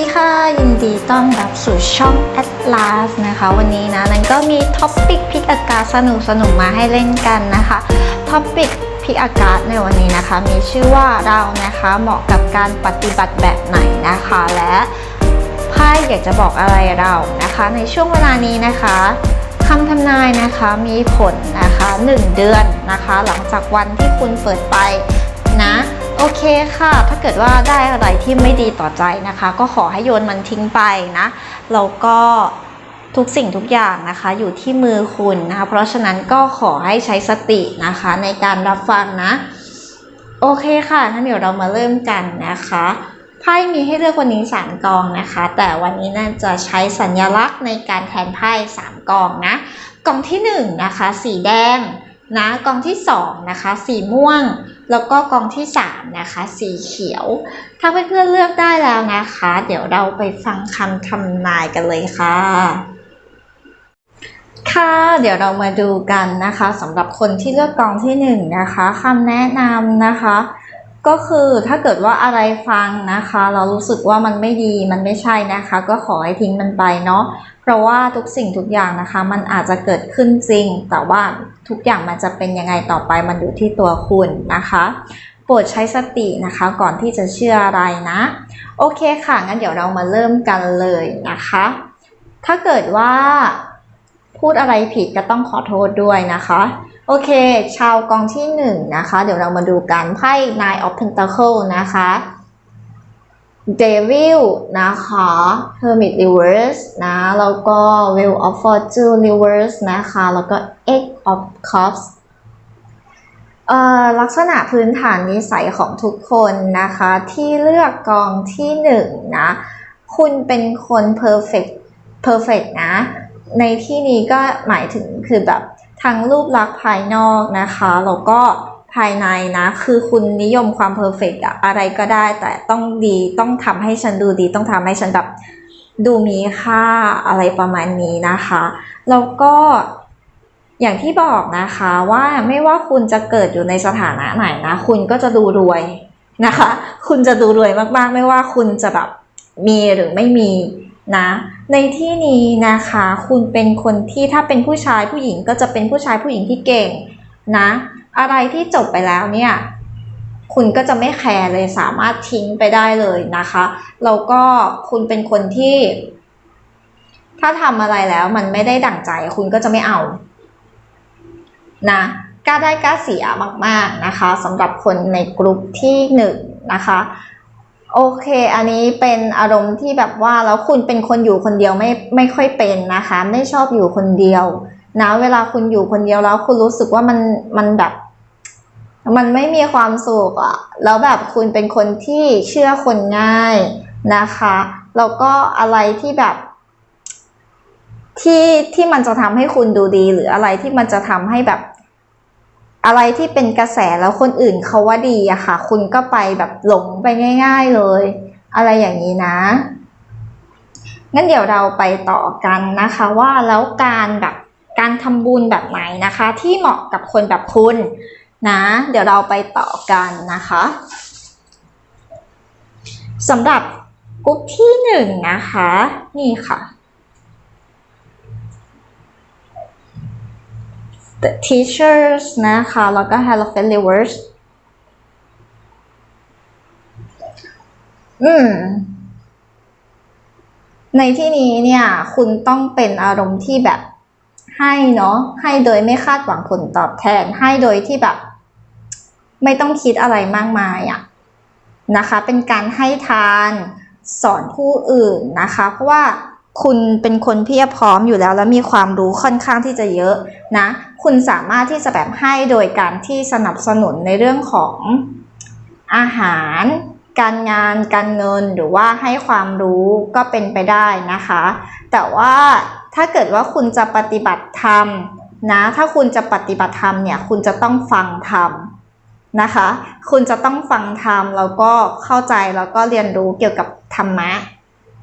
ดีค่ะ ยินดีต้อนรับสู่ช่อง Atlas นะคะ วันนี้นะนั้นก็มีท็อปปิกพิกอากาศสนุกสนุกมาให้เล่นกันนะคะท็อปปิกพิกอากาศในวันนี้นะคะ มีชื่อว่าเรานะคะเหมาะกับการปฏิบัติแบบไหนนะคะ และไพ่อยากจะบอกอะไรเรานะคะ ในช่วงเวลานี้นะคะคำทำนายนะคะมีผลนะคะ 1 เดือนนะคะ หลังจากวันที่คุณเปิดไป โอเคค่ะ ถ้าเกิดว่าได้อะไรที่ไม่ดีต่อใจนะคะ ก็ขอให้โยนมันทิ้งไปนะแล้วก็ทุกสิ่งทุกอย่างนะคะอยู่ที่มือคุณนะคะเพราะฉะนั้นก็ขอให้ใช้สตินะคะในการรับฟังนะ โอเคค่ะงั้นเดี๋ยวเรามาเริ่มกันนะคะไพ่มีให้เลือกวันนี้สามกองนะคะ แต่วันนี้น่าจะใช้สัญลักษณ์ในการแทนไพ่สามกองนะกองที่หนึ่งนะคะสีแดง นะกองที่สองนะคะสีม่วง แล้วก็กองที่สามนะคะสีเขียว ถ้าเพื่อนๆเลือกได้แล้วนะคะ เดี๋ยวเราไปฟังคำทำนายกันเลยค่ะ ค่ะเดี๋ยวเรามาดูกันนะคะสำหรับคนที่เลือกกองที่หนึ่งนะคะคำแนะนำนะคะ ก็คือถ้าเกิดว่าอะไรฟังนะคะ เรารู้สึกว่ามันไม่ดีมันไม่ใช่นะคะ ก็ขอให้ทิ้งมันไปเนาะเพราะว่าทุกสิ่งทุกอย่างนะคะ มันอาจจะเกิดขึ้นจริง แต่ว่าทุกอย่างมันจะเป็นยังไงต่อไปมันอยู่ที่ตัวคุณนะคะโปรดใช้สตินะคะก่อนที่จะเชื่ออะไรนะ โอเคค่ะงั้นเดี๋ยวเรามาเริ่มกันเลยนะคะ ถ้าเกิดว่าพูดอะไรผิดก็ต้องขอโทษด้วยนะคะ โอเค ชาวกองที่หนึ่งนะคะ เดี๋ยวเรามาดูกันไพ่ Nine of Pentacle นะคะ Devil นะคะ Hermit Reverse นะ แล้วก็ Wheel of Fortune Reverse นะคะ แล้วก็ Eight of Cups เอ่อลักษณะพื้นฐานนิสัยของทุกคนนะคะ ที่เลือกกองที่หนึ่งนะ คุณเป็นคน perfect perfect นะ ในที่นี้ก็หมายถึงคือแบบ ทั้งรูปลักษณ์ภายนอกนะคะแล้วก็ภายในนะ คือคุณนิยมความเพอร์เฟกต์อะไรก็ได้ แต่ต้องดีต้องทำให้ฉันดูดี ต้องทำให้ฉันแบบดูมีค่าอะไรประมาณนี้นะคะแล้วก็อย่างที่บอกนะคะว่าไม่ว่าคุณจะเกิดอยู่ในสถานะไหนนะ คุณก็จะดูรวยนะคะ คุณจะดูรวยมากๆ ไม่ว่าคุณจะแบบมีหรือไม่มีนะ ในที่นี้นะคะ คุณเป็นคนที่ถ้าเป็นผู้ชายผู้หญิงก็จะเป็นผู้ชายผู้หญิงที่เก่งนะ อะไรที่จบไปแล้วเนี่ยคุณก็จะไม่แคร์เลยสามารถทิ้งไปได้เลยนะคะแล้วก็คุณเป็นคนที่ ถ้าทำอะไรแล้วมันไม่ได้ดั่งใจ คุณก็จะไม่เอานะกล้าได้กล้าเสียมาก ๆนะคะสำหรับคนในกลุ่มที่หนึ่งนะคะ โอเค อันนี้เป็นอารมณ์ที่แบบว่าแล้วคุณเป็นคนอยู่คนเดียวไม่ไม่ค่อยเป็นนะคะ ไม่ชอบอยู่คนเดียวนะเวลาคุณอยู่คนเดียวแล้วคุณรู้สึกว่ามันมันแบบมันไม่มีความสุขอะแล้วแบบคุณเป็นคนที่เชื่อคนง่ายนะคะแล้วก็อะไรที่แบบ ที่ที่มันจะทำให้คุณดูดี หรืออะไรที่มันจะทำให้แบบ อะไรที่เป็นกระแสแล้วคนอื่นเขาว่าดีอะค่ะ คุณก็ไปแบบหลงไปง่าย ๆเลย อะไรอย่างนี้นะงั้นเดี๋ยวเราไปต่อกันนะคะว่าแล้วการแบบการทำบุญแบบไหนนะคะ ที่เหมาะกับคนแบบคุณนะ เดี๋ยวเราไปต่อกันนะคะสำหรับกลุ่มที่หนึ่งนะคะ นี่ค่ะ the teachers นะคะ แล้วก็ Hierophant reverse อืม ในที่นี้เนี่ย คุณต้องเป็นอารมณ์ที่แบบให้เนาะ ให้โดยไม่คาดหวังผลตอบแทน ให้โดยที่แบบ ไม่ต้องคิดอะไรมากมายอะนะคะ เป็นการให้ทานสอนผู้อื่นนะคะ เพราะว่า คุณเป็นคนเพียบพร้อมอยู่แล้ว แล้วมีความรู้ค่อนข้างที่จะเยอะนะ คุณสามารถที่จะแบบให้โดยการที่สนับสนุนในเรื่องของอาหาร การงาน การเงินหรือว่าให้ความรู้ก็เป็นไปได้นะคะ แต่ว่าถ้าเกิดว่าคุณจะปฏิบัติธรรมนะถ้าคุณจะปฏิบัติธรรมเนี่ยคุณจะต้องฟังธรรมนะคะ คุณจะต้องฟังธรรมแล้วก็เข้าใจแล้วก็เรียนรู้เกี่ยวกับธรรมะ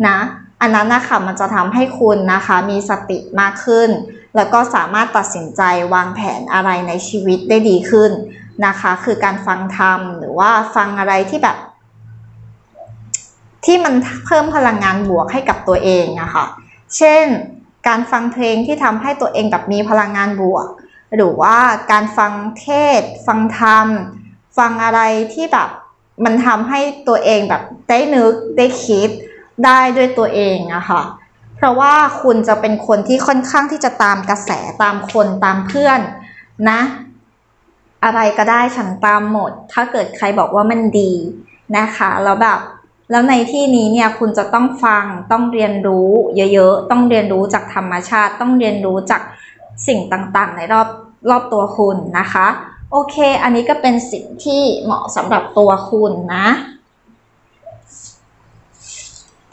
นะ อันนั้นนะคะมันจะทำให้คุณนะคะมีสติมากขึ้น แล้วก็สามารถตัดสินใจวางแผนอะไรในชีวิตได้ดีขึ้นนะคะ คือการฟังธรรมหรือว่าฟังอะไรที่แบบ ที่มันเพิ่มพลังงานบวกให้กับตัวเองอะค่ะเช่น การฟังเพลงที่ทำให้ตัวเองแบบมีพลังงานบวก หรือว่าการฟังเทศ ฟังธรรม ฟังอะไรที่แบบมันทำให้ตัวเองแบบได้นึกได้คิด ได้ด้วยตัวเองอะค่ะ เพราะว่าคุณจะเป็นคนที่ค่อนข้างที่จะตามกระแสตามคนตามเพื่อนนะ อะไรก็ได้ฉันตามหมด ถ้าเกิดใครบอกว่ามันดีนะคะ แล้วแบบแล้วในที่นี้เนี่ยคุณจะต้องฟังต้องเรียนรู้เยอะๆ ต้องเรียนรู้จากธรรมชาติ ต้องเรียนรู้จากสิ่งต่างๆ ในรอบรอบตัวคุณนะคะ โอเค อันนี้ก็เป็นสิ่งที่เหมาะสำหรับตัวคุณนะ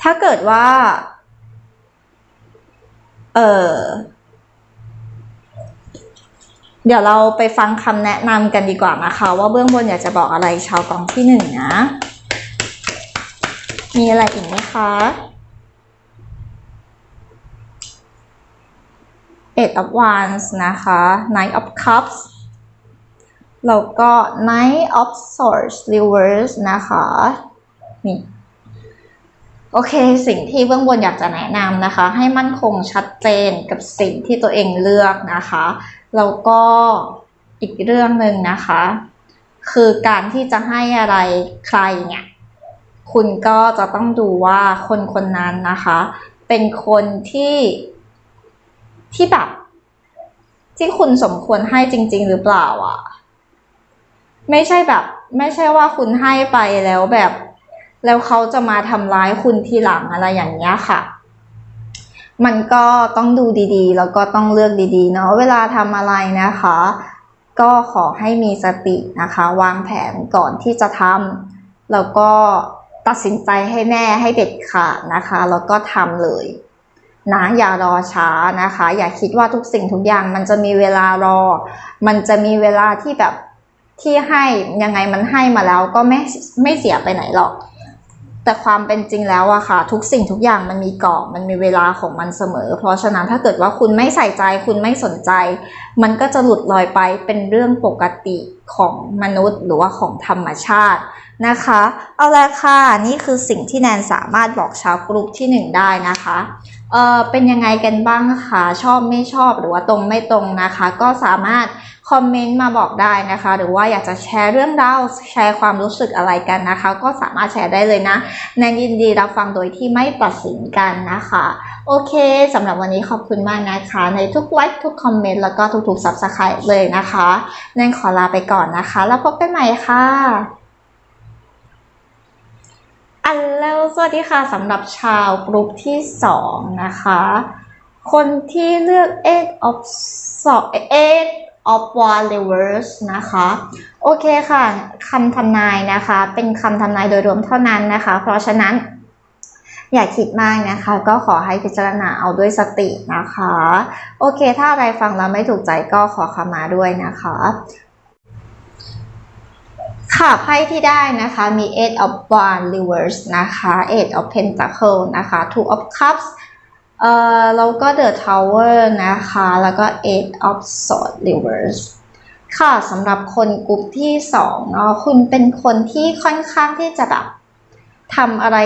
ถ้าเกิดว่า เออเดี๋ยวเราไปฟังคำแนะนำกันดีกว่านะคะ ว่าเบื้องบนอยากจะบอกอะไรชาวกองที่หนึ่งนะ มีอะไรอีกไหมคะ Eight of Wands นะคะ Knight of Cups แล้วก็ Knight of Swords Reverse นะคะ นี่ โอเค สิ่งที่เบื้องบนอยากจะแนะนำนะคะ ให้มั่นคงชัดเจนกับสิ่งที่ตัวเองเลือกนะคะ แล้วก็อีกเรื่องหนึ่งนะคะ คือการที่จะให้อะไรใครเนี่ย คุณก็จะต้องดูว่าคนคนนั้นนะคะ เป็นคนที่ที่แบบ ที่คุณสมควรให้จริง ๆ หรือเปล่าอะ ไม่ใช่แบบ ไม่ใช่ว่าคุณให้ไปแล้วแบบ แล้วเขาจะมาทำร้ายคุณทีหลังอะไรอย่างเงี้ยค่ะ มันก็ต้องดูดีๆ แล้วก็ต้องเลือกดีๆเนาะเวลาทำอะไรนะคะ ก็ขอให้มีสตินะคะ วางแผนก่อนที่จะทำแล้วก็ตัดสินใจให้แน่ให้เด็ดขาดนะคะ แล้วก็ทำเลยนะอย่ารอช้านะคะ อย่าคิดว่าทุกสิ่งทุกอย่างมันจะมีเวลารอ มันจะมีเวลาที่แบบที่ให้ยังไงมันให้มาแล้วก็ไม่ไม่เสียไปไหนหรอก แต่ความเป็นจริงแล้วอะค่ะ ทุกสิ่งทุกอย่างมันมีกรอบมันมีเวลาของมันเสมอ เพราะฉะนั้นถ้าเกิดว่าคุณไม่ใส่ใจคุณไม่สนใจ มันก็จะหลุดลอยไปเป็นเรื่องปกติของมนุษย์ หรือว่าของธรรมชาตินะคะ เอาละค่ะ นี่คือสิ่งที่แนนสามารถบอกชาวกรุ๊ปที่หนึ่งได้นะคะเออเป็นยังไงกันบ้างคะชอบไม่ชอบหรือว่าตรงไม่ตรงนะคะ ก็สามารถคอมเมนต์มาบอกได้นะคะ หรือว่าอยากจะแชร์เรื่องราวแชร์ความรู้สึกอะไรกันนะคะ ก็สามารถแชร์ได้เลยนะแนนยินดีรับฟังโดยที่ไม่ตัดสินกันนะคะ โอเคสำหรับวันนี้ขอบคุณมากนะคะ ในทุกไลค์ทุกคอมเมนต์แล้วก็ทุกๆ subscribe เลยนะคะแนนขอลาไปก่อนนะคะ แล้วพบกันใหม่ค่ะอันแล้วสวัสดีค่ะสำหรับชาวกลุ่มที่สองนะคะ คนที่เลือก Egg of s o e g of one reverse นะคะ โอเคค่ะคำทำนายนะคะ เป็นคำทำนายโดยรวมเท่านั้นนะคะ เพราะฉะนั้น อย่าคิดมากนะคะ ก็ขอให้พิจารณาเอาด้วยสตินะคะ โอเค ถ้าอะไรฟังแล้วไม่ถูกใจก็ขอขมาด้วยนะคะค่ะไพ่ที่ได้นะคะมี eight of wands reverse นะคะ eight of pentacle นะคะ two of cups เอ่อแล้วก็ the tower นะคะ แล้วก็ eight of swords reverse ค่ะสำหรับคนกลุ่มที่สองเนาะคุณเป็นคนที่ค่อนข้างที่จะแบบ ทำอะไร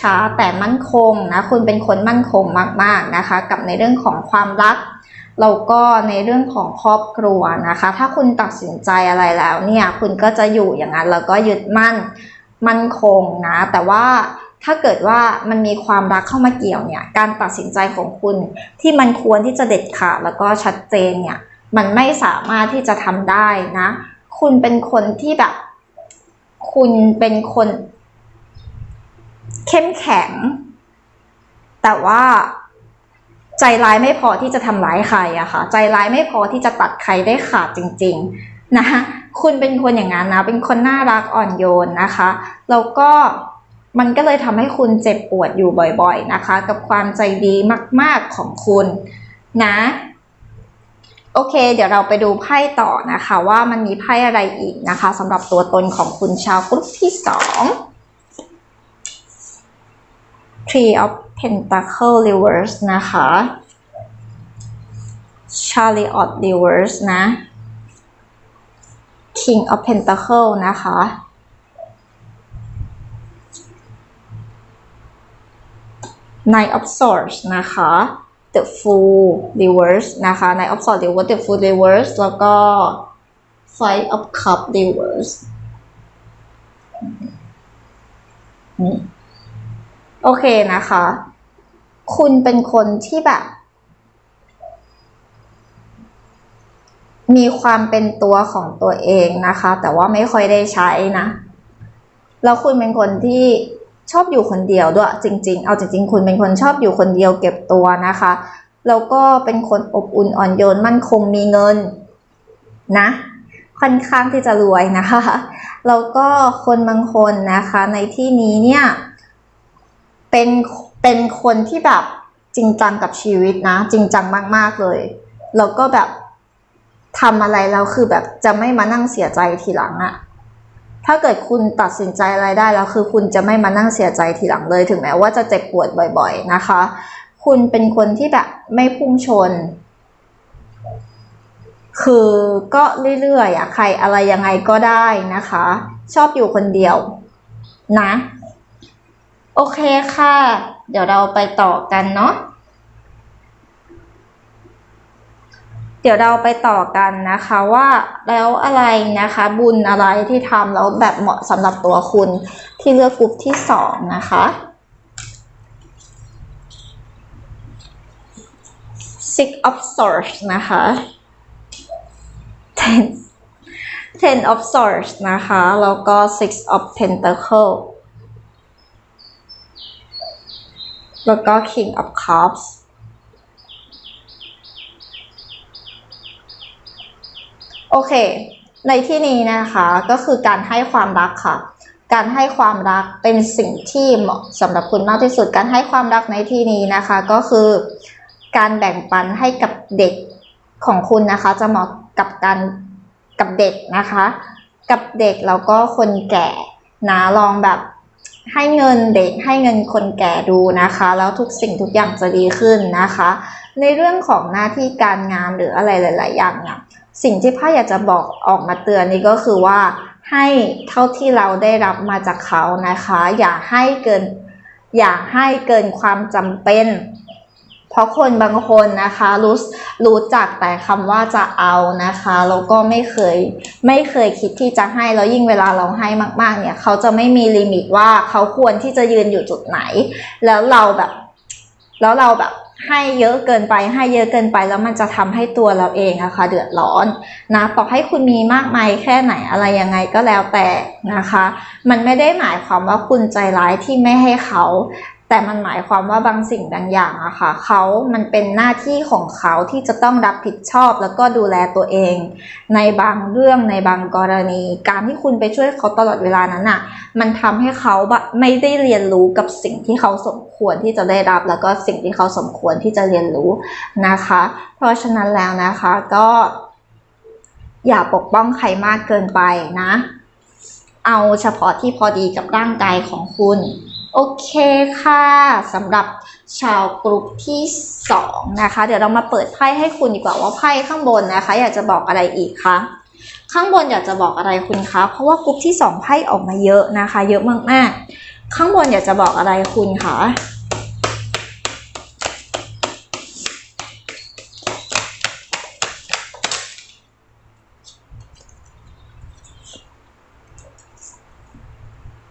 ช้าๆแต่มั่นคงนะคุณเป็นคนมั่นคงมากๆนะคะ กับในเรื่องของความรักแล้วก็ในเรื่องของครอบครัวนะคะ ถ้าคุณตัดสินใจอะไรแล้วเนี่ยคุณก็จะอยู่อย่างนั้นแล้วก็ยึดมั่นมั่นคงนะ แต่ว่าถ้าเกิดว่ามันมีความรักเข้ามาเกี่ยวเนี่ย การตัดสินใจของคุณที่มันควรที่จะเด็ดขาดแล้วก็ชัดเจนเนี่ยมันไม่สามารถที่จะทำได้นะ คุณเป็นคนที่แบบ คุณเป็นคน เข้มแข็ง แต่ว่าใจร้ายไม่พอที่จะทำร้ายใครอะค่ะ ใจร้ายไม่พอที่จะตัดใครได้ขาดจริง ๆนะคุณเป็นคนอย่างนั้นนะ เป็นคนน่ารักอ่อนโยนนะคะ แล้วก็มันก็เลยทำให้คุณเจ็บปวดอยู่บ่อยๆนะคะ กับความใจดีมาก ๆของคุณนะโอเค เดี๋ยวเราไปดูไพ่ต่อนะคะ ว่ามันมีไพ่อะไรอีกนะคะสำหรับตัวตนของคุณชาวกลุ่มที่สอง Three of Pentacle Reverse นะคะ Chariot Reverse นะ King of Pentacle นะคะ Nine of Swords นะคะ The Fool Reverse นะคะ Nine of Swords Reverse The Fool Reverse แล้วก็ Five of Cup Reverse นี่ โอเคนะคะ คุณเป็นคนที่แบบ มีความเป็นตัวของตัวเองนะคะ แต่ว่าไม่ค่อยได้ใช้นะ แล้วคุณเป็นคนที่ชอบอยู่คนเดียวด้วย จริง ๆ เอาจริง ๆ คุณเป็นคนชอบอยู่คนเดียวเก็บตัวนะคะ แล้วก็เป็นคนอบอุ่นอ่อนโยนมั่นคงมีเงินนะ ค่อนข้างที่จะรวยนะคะ แล้วก็คนบางคนนะคะ ในที่นี้เนี่ย เป็นเป็นคนที่แบบจริงจังกับชีวิตนะ จริงจังมากๆเลยแล้วก็แบบทำอะไรแล้วคือแบบจะไม่มานั่งเสียใจทีหลังอะถ้าเกิดคุณตัดสินใจอะไรได้แล้วคือคุณจะไม่มานั่งเสียใจทีหลังเลย ถึงแม้ว่าจะเจ็บปวดบ่อย ๆ นะคะ คุณเป็นคนที่แบบไม่พุ่งชน คือก็เรื่อยๆอะใครอะไรยังไงก็ได้นะคะ ชอบอยู่คนเดียวนะ โอเคค่ะ เดี๋ยวเราไปต่อกันเนาะเดี๋ยวเราไปต่อกันนะคะว่าแล้วอะไรนะคะ บุญอะไรที่ทำแล้วแบบเหมาะสำหรับตัวคุณที่เลือกกลุ่มที่สองนะคะ six of swords นะคะ ten ten of swords นะคะ แล้วก็ six of pentacle แล้วก็ king of cups โอเค ในที่นี้นะคะก็คือการให้ความรักค่ะ การให้ความรักเป็นสิ่งที่เหมาะสำหรับคุณมากที่สุด การให้ความรักในที่นี้นะคะ ก็คือการแบ่งปันให้กับเด็กของคุณนะคะ จะเหมาะกับการกับเด็กนะคะ กับเด็กแล้วก็คนแก่นะลองแบบ ให้เงินเด็กให้เงินคนแก่ดูนะคะ แล้วทุกสิ่งทุกอย่างจะดีขึ้นนะคะ ในเรื่องของหน้าที่การงานหรืออะไรหลาย ๆ อย่างเนี่ยสิ่งที่พ่ออยากจะบอกออกมาเตือนนี่ก็คือว่าให้เท่าที่เราได้รับมาจากเขานะคะ อย่าให้เกินอย่าให้เกินความจำเป็น เพราะคนบางคนนะคะรู้รู้จักแต่คำว่าจะเอานะคะแล้วก็ไม่เคยไม่เคยคิดที่จะให้แล้วยิ่งเวลาเราให้มาก ๆ เนี่ยเขาจะไม่มีลิมิตว่าเขาควรที่จะยืนอยู่จุดไหน แล้วเราแบบ แล้วเราแบบให้เยอะเกินไปให้เยอะเกินไปแล้วมันจะทำให้ตัวเราเองอะค่ะเดือดร้อนนะต่อให้คุณมีมากมายแค่ไหนอะไรยังไงก็แล้วแต่นะคะ มันไม่ได้หมายความว่าคุณใจร้ายที่ไม่ให้เขา แต่มันหมายความว่าบางสิ่งบางอย่างอะค่ะเขามันเป็นหน้าที่ของเขาที่จะต้องรับผิดชอบแล้วก็ดูแลตัวเอง ในบางเรื่องในบางกรณี การที่คุณไปช่วยเขาตลอดเวลานั้นอะมันทำให้เขาไม่ได้เรียนรู้กับสิ่งที่เขาสมควรที่จะได้รับ แล้วก็สิ่งที่เขาสมควรที่จะเรียนรู้นะคะ เพราะฉะนั้นแล้วนะคะก็ อย่าปกป้องใครมากเกินไปนะ เอาเฉพาะที่พอดีกับร่างกายของคุณ โอเคค่ะสำหรับชาวกลุ่มที่สองนะคะ เดี๋ยวเรามาเปิดไพ่ให้คุณดีกว่าว่าไพ่ข้างบนนะคะ อยากจะบอกอะไรอีกคะข้างบนอยากจะบอกอะไรคุณคะเพราะว่ากลุ่มที่สองไพ่ออกมาเยอะนะคะ เยอะมากๆ ข้างบนอยากจะบอกอะไรคุณคะ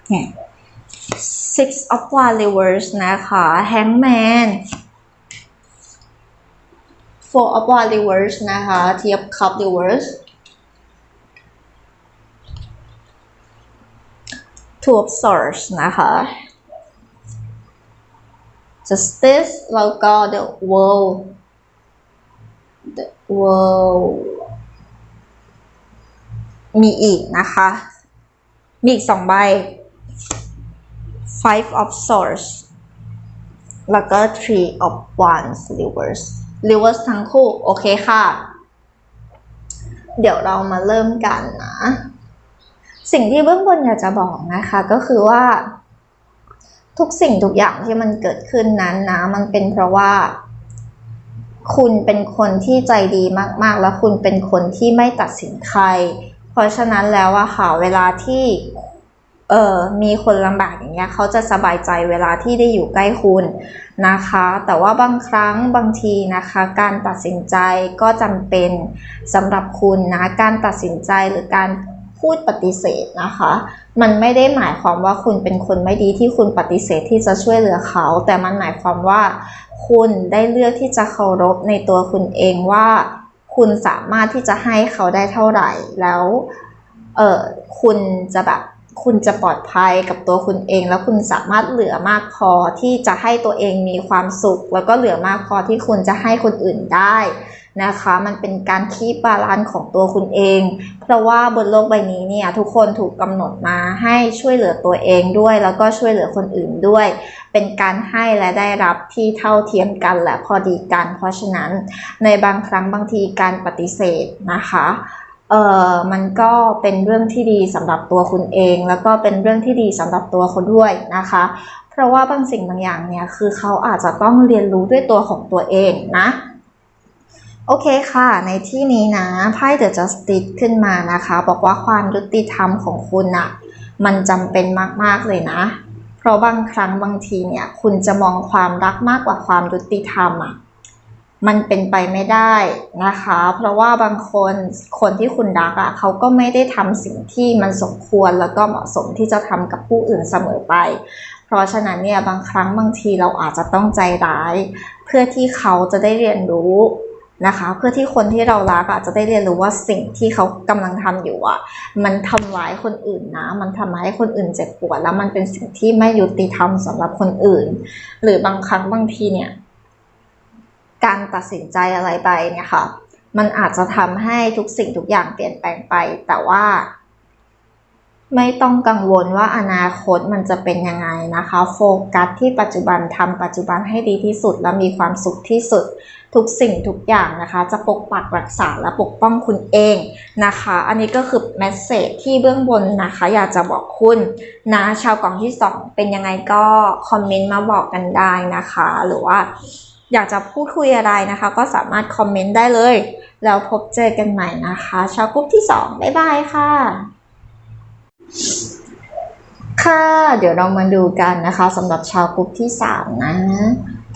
เนี่ย six of wands reverse นะคะ hangman four of wands reverse นะคะ t of cup reverse two of swords นะคะ justice แล้วก็ the world the world มีอีกนะคะ มีอีกสองใบ five of swords แล้วก็ three of wands reverse reverse ทั้งคู่ โอเคค่ะ เดี๋ยวเรามาเริ่มกันนะ สิ่งที่เบื้องบนอยากจะบอกนะคะก็คือว่า ทุกสิ่งทุกอย่างที่มันเกิดขึ้นนั้นนะ มันเป็นเพราะว่าคุณเป็นคนที่ใจดีมาก ๆ แล้วคุณเป็นคนที่ไม่ตัดสินใคร เพราะฉะนั้นแล้วอะค่ะ เวลาที่ เออมีคนลำบากอย่างเงี้ยเขาจะสบายใจเวลาที่ได้อยู่ใกล้คุณนะคะ แต่ว่าบางครั้งบางทีนะคะ การตัดสินใจก็จำเป็นสำหรับคุณนะการตัดสินใจหรือการพูดปฏิเสธนะคะ มันไม่ได้หมายความว่าคุณเป็นคนไม่ดีที่คุณปฏิเสธที่จะช่วยเหลือเขา แต่มันหมายความว่า คุณได้เลือกที่จะเคารพในตัวคุณเองว่า คุณสามารถที่จะให้เขาได้เท่าไหร่แล้วเออคุณจะแบบ คุณจะปลอดภัยกับตัวคุณเอง แล้วคุณสามารถเหลือมากพอที่จะให้ตัวเองมีความสุข แล้วก็เหลือมากพอที่คุณจะให้คนอื่นได้นะคะ มันเป็นการคีบบาลานซ์ของตัวคุณเอง เพราะว่าบนโลกใบนี้เนี่ยทุกคนถูกกำหนดมาให้ช่วยเหลือตัวเองด้วย แล้วก็ช่วยเหลือคนอื่นด้วย เป็นการให้และได้รับที่เท่าเทียมกันและพอดีกัน เพราะฉะนั้นในบางครั้งบางทีการปฏิเสธนะคะ เออมันก็เป็นเรื่องที่ดีสำหรับตัวคุณเอง แล้วก็เป็นเรื่องที่ดีสำหรับตัวคนด้วยนะคะ เพราะว่าบางสิ่งบางอย่างเนี่ยคือเขาอาจจะต้องเรียนรู้ด้วยตัวของตัวเองนะโอเคค่ะ ในที่นี้นะไพ่ The Justice ขึ้นมานะคะ บอกว่าความยุติธรรมของคุณอะมันจำเป็นมาก ๆ เลยนะ เพราะบางครั้งบางทีเนี่ย คุณจะมองความรักมากกว่าความยุติธรรมอะ มันเป็นไปไม่ได้นะคะ เพราะว่าบางคนคนที่คุณรักอะเขาก็ไม่ได้ทำสิ่งที่มันสมควรแล้วก็เหมาะสมที่จะทำกับผู้อื่นเสมอไป เพราะฉะนั้นเนี่ยบางครั้งบางทีเราอาจจะต้องใจร้าย เพื่อที่เขาจะได้เรียนรู้นะคะ เพื่อที่คนที่เรารักอาจจะได้เรียนรู้ว่าสิ่งที่เขากำลังทำอยู่อะ มันทำร้ายคนอื่นนะ มันทำให้คนอื่นเจ็บปวดแล้วมันเป็นสิ่งที่ไม่ยุติธรรมสำหรับคนอื่น หรือบางครั้งบางทีเนี่ย การตัดสินใจอะไรไปเนี่ยค่ะ มันอาจจะทำให้ทุกสิ่งทุกอย่างเปลี่ยนแปลงไป แต่ว่า ไม่ต้องกังวลว่าอนาคตมันจะเป็นยังไงนะคะ โฟกัสที่ปัจจุบันทำปัจจุบันให้ดีที่สุดและมีความสุขที่สุดทุกสิ่งทุกอย่างนะคะ จะปกปักรักษาและปกป้องคุณเองนะคะ อันนี้ก็คือแมสเซจที่เบื้องบนนะคะ อยากจะบอกคุณนะชาวกล่องที่ 2 เป็นยังไงก็คอมเมนต์มาบอกกันได้นะคะ หรือว่า อยากจะพูดคุยอะไรนะคะ ก็สามารถคอมเมนต์ได้เลย แล้วพบเจอกันใหม่นะคะ ชาวกรุ๊ปที่ 2 บ๊ายบายค่ะ ค่ะ เดี๋ยวเรามาดูกันนะคะสำหรับชาวกรุ๊ปที่ 3 นะ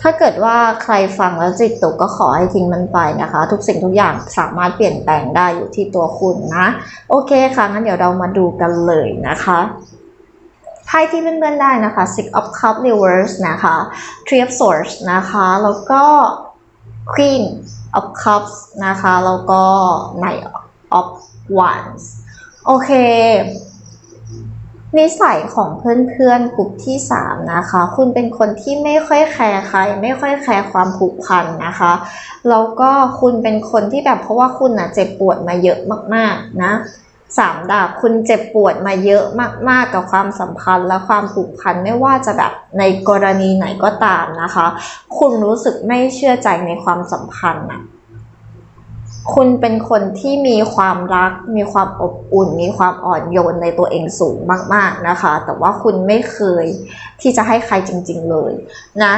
ถ้าเกิดว่าใครฟังแล้วจิตตกก็ขอให้ทิ้งมันไปนะคะ ทุกสิ่งทุกอย่างสามารถเปลี่ยนแปลงได้อยู่ที่ตัวคุณนะ โอเคค่ะงั้นเดี๋ยวเรามาดูกันเลยนะคะ ไพ่ที่เพื่อนๆได้นะคะ Six of Cups Reverse นะคะ Three of Swords นะคะ แล้วก็ Queen of Cups นะคะ แล้วก็ Knight of Wands โอเคนิสัยของเพื่อนๆกลุ่มที่ 3 นะคะ คุณเป็นคนที่ไม่ค่อยแคร์ใคร ไม่ค่อยแคร์ความผูกพันนะคะ แล้วก็คุณเป็นคนที่แบบเพราะว่าคุณนะเจ็บปวดมาเยอะมากๆนะ สามดาบคุณเจ็บปวดมาเยอะมากๆกับความสัมพันธ์และความผูกพันไม่ว่าจะแบบในกรณีไหนก็ตามนะคะ คุณรู้สึกไม่เชื่อใจในความสัมพันธ์อะคุณเป็นคนที่มีความรัก มีความอบอุ่น มีความอ่อนโยนในตัวเองสูงมาก ๆนะคะ แต่ว่าคุณไม่เคยที่จะให้ใครจริง ๆ เลยนะ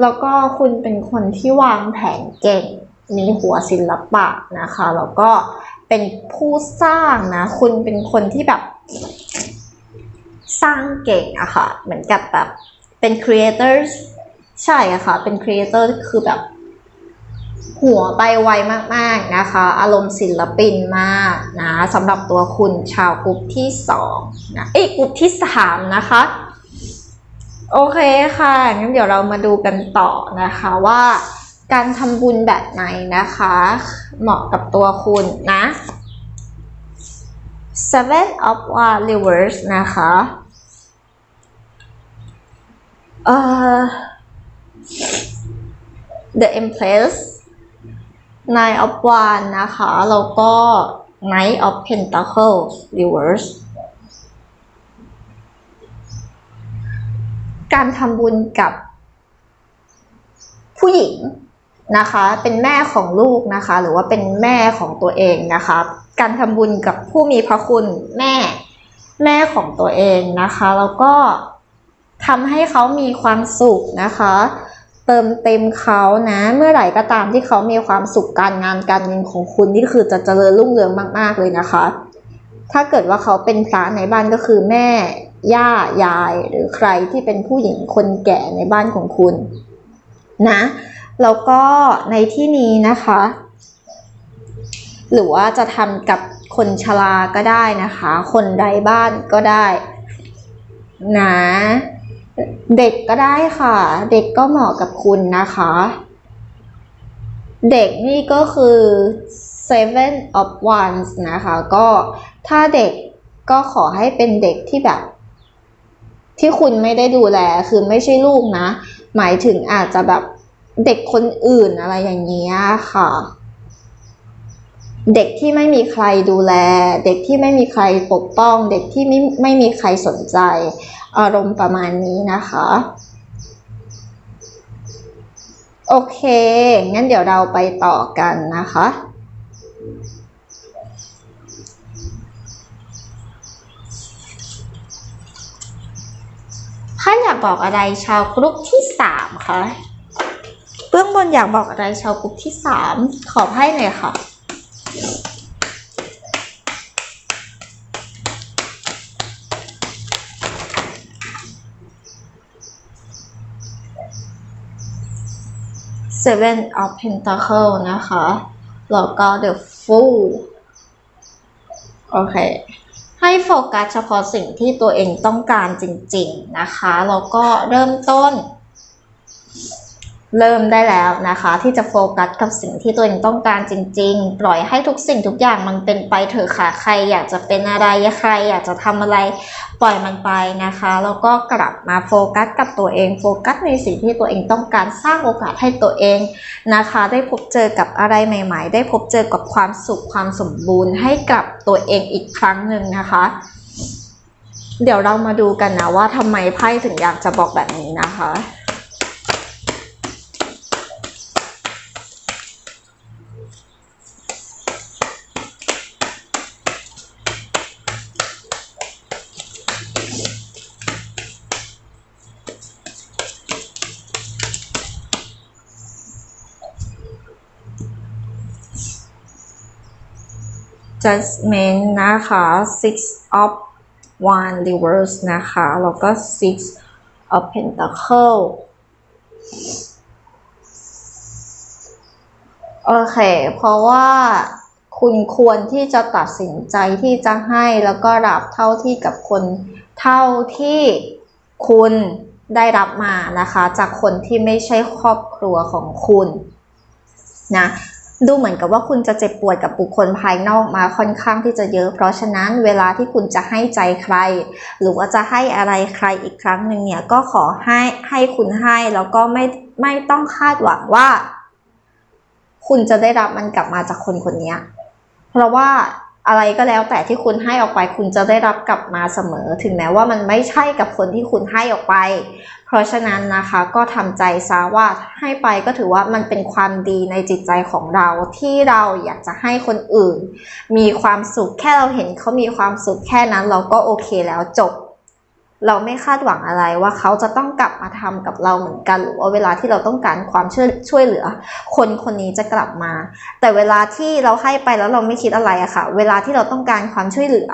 แล้วก็คุณเป็นคนที่วางแผนเก่ง มีหัวศิลปะนะคะ แล้วก็ เป็นผู้สร้างนะ คุณเป็นคนที่แบบ สร้างเก่งอะค่ะ เหมือนกับแบบเป็น creators ใช่อะค่ะ เป็น creator คือแบบหัวไปไวมากๆนะคะ อารมณ์ศิลปินมากนะสำหรับตัวคุณชาวกลุ่มที่สองนะเอ้กลุ่มที่สามนะคะ โอเคค่ะงั้นเดี๋ยวเรามาดูกันต่อนะคะว่า การทำบุญแบบไหนนะคะ เหมาะกับตัวคุณนะ Seven of Wands Reverse นะคะเอ่อ The Empress Nine of Wands นะคะ แล้วก็ Knight of Pentacles Reverse การทำบุญกับผู้หญิง นะคะ เป็นแม่ของลูกนะคะ หรือว่าเป็นแม่ของตัวเองนะคะ การทำบุญกับผู้มีพระคุณแม่แม่ของตัวเองนะคะ แล้วก็ทำให้เขามีความสุขนะคะ เติมเต็มเขานะ เมื่อไหร่ก็ตามที่เขามีความสุขการงานการเงินของคุณนี่คือจะเจริญรุ่งเรืองมาก ๆเลยนะคะ ถ้าเกิดว่าเขาเป็นพระในบ้านก็คือแม่ย่ายายหรือใครที่เป็นผู้หญิงคนแก่ในบ้านของคุณนะ แล้วก็ในที่นี้นะคะ หรือว่าจะทำกับคนชราก็ได้นะคะ คนไร้บ้านก็ได้นะเด็กก็ได้ค่ะ เด็กก็เหมาะกับคุณนะคะ เด็กนี่ก็คือ seven of wands นะคะ ก็ถ้าเด็กก็ขอให้เป็นเด็กที่แบบ ที่คุณไม่ได้ดูแลคือไม่ใช่ลูกนะ หมายถึงอาจจะแบบ เด็กคนอื่นอะไรอย่างเงี้ยค่ะ เด็กที่ไม่มีใครดูแล เด็กที่ไม่มีใครปกป้อง เด็กที่ไม่ไม่มีใครสนใจ อารมณ์ประมาณนี้นะคะโอเค งั้นเดี๋ยวเราไปต่อกันนะคะท่าอยากบอกอะไรชาวกรุ๊ปที่สามคะ บนอยากบอกอะไรชาวกรุ๊ปที่สามขอให้หน่อยค่ะ Seven of Pentacle นะคะแล้วก็ The Fool โอเค ให้โฟกัสเฉพาะสิ่งที่ตัวเองต้องการจริงๆนะคะ แล้วก็เริ่มต้น เริ่มได้แล้วนะคะ ที่จะโฟกัสกับสิ่งที่ตัวเองต้องการจริง ๆ ปล่อยให้ทุกสิ่งทุกอย่างมันเป็นไปเถอะค่ะใครอยากจะเป็นอะไรใครอยากจะทำอะไรปล่อยมันไปนะคะ แล้วก็กลับมาโฟกัสกับตัวเองโฟกัสในสิ่งที่ตัวเองต้องการสร้างโอกาสให้ตัวเองนะคะ ได้พบเจอกับอะไรใหม่ ๆ ได้พบเจอกับความสุขความสมบูรณ์ ให้กับตัวเองอีกครั้งหนึ่งนะคะ เดี๋ยวเรามาดูกันนะว่าทำไมไพ่ถึงอยากจะบอกแบบนี้นะคะ judgment นะคะ six of one reverse นะคะ แล้วก็ six of pentacle โอเค เพราะว่าคุณควรที่จะตัดสินใจที่จะให้แล้วก็รับเท่าที่กับคนเท่าที่คุณได้รับมานะคะ จากคนที่ไม่ใช่ครอบครัวของคุณนะ ดูเหมือนกับว่าคุณจะเจ็บปวดกับบุคคลภายนอกมาค่อนข้างที่จะเยอะ เพราะฉะนั้นเวลาที่คุณจะให้ใจใคร หรือว่าจะให้อะไรใครอีกครั้งหนึ่งเนี่ยก็ขอให้ให้คุณให้แล้วก็ไม่ไม่ต้องคาดหวังว่า คุณจะได้รับมันกลับมาจากคนคนนี้เพราะว่า อะไรก็แล้วแต่ที่คุณให้ออกไปคุณจะได้รับกลับมาเสมอ ถึงแม้ว่ามันไม่ใช่กับคนที่คุณให้ออกไป เพราะฉะนั้นนะคะก็ทำใจซะว่าให้ไปก็ถือว่ามันเป็นความดีในจิตใจของเราที่เราอยากจะให้คนอื่น มีความสุขแค่เราเห็นเขามีความสุขแค่นั้นเราก็โอเคแล้วจบ เราไม่คาดหวังอะไรว่าเขาจะต้องกลับมาทำกับเราเหมือนกัน หรือว่าเวลาที่เราต้องการความช่วยช่วยเหลือ คนคนนี้จะกลับมา แต่เวลาที่เราให้ไปแล้วเราไม่คิดอะไรอะค่ะ เวลาที่เราต้องการความช่วยเหลือ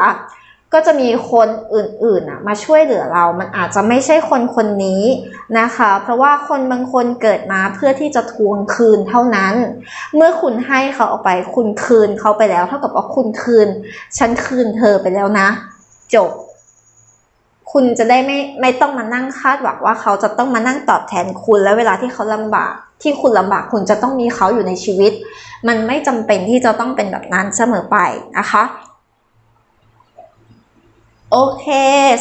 ก็จะมีคนอื่นๆอะมาช่วยเหลือเรา มันอาจจะไม่ใช่คนคนนี้นะคะ เพราะว่าคนบางคนเกิดมาเพื่อที่จะทวงคืนเท่านั้น เมื่อคุณให้เขาออกไปคุณคืนเขาไปแล้ว เท่ากับว่าคุณคืน ฉันคืนเธอไปแล้วนะ จบ คุณจะได้ไม่ไม่ต้องมานั่งคาดหวังว่าเขาจะต้องมานั่งตอบแทนคุณแล้วเวลาที่เขาลำบาก ที่คุณลำบากคุณจะต้องมีเขาอยู่ในชีวิต มันไม่จำเป็นที่จะต้องเป็นแบบนั้นเสมอไปนะคะโอเค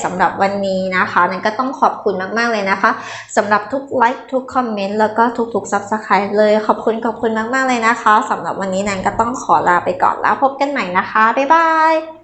สำหรับวันนี้นะคะนันก็ต้องขอบคุณมาก ๆ เลยนะคะสำหรับทุกไลค์ทุกคอมเมนต์แล้วก็ทุกๆ Subscribe เลยขอบคุณขอบคุณมาก ๆ เลยนะคะสำหรับวันนี้นันก็ต้องขอลาไปก่อนแล้วพบกันใหม่นะคะ บ๊ายบาย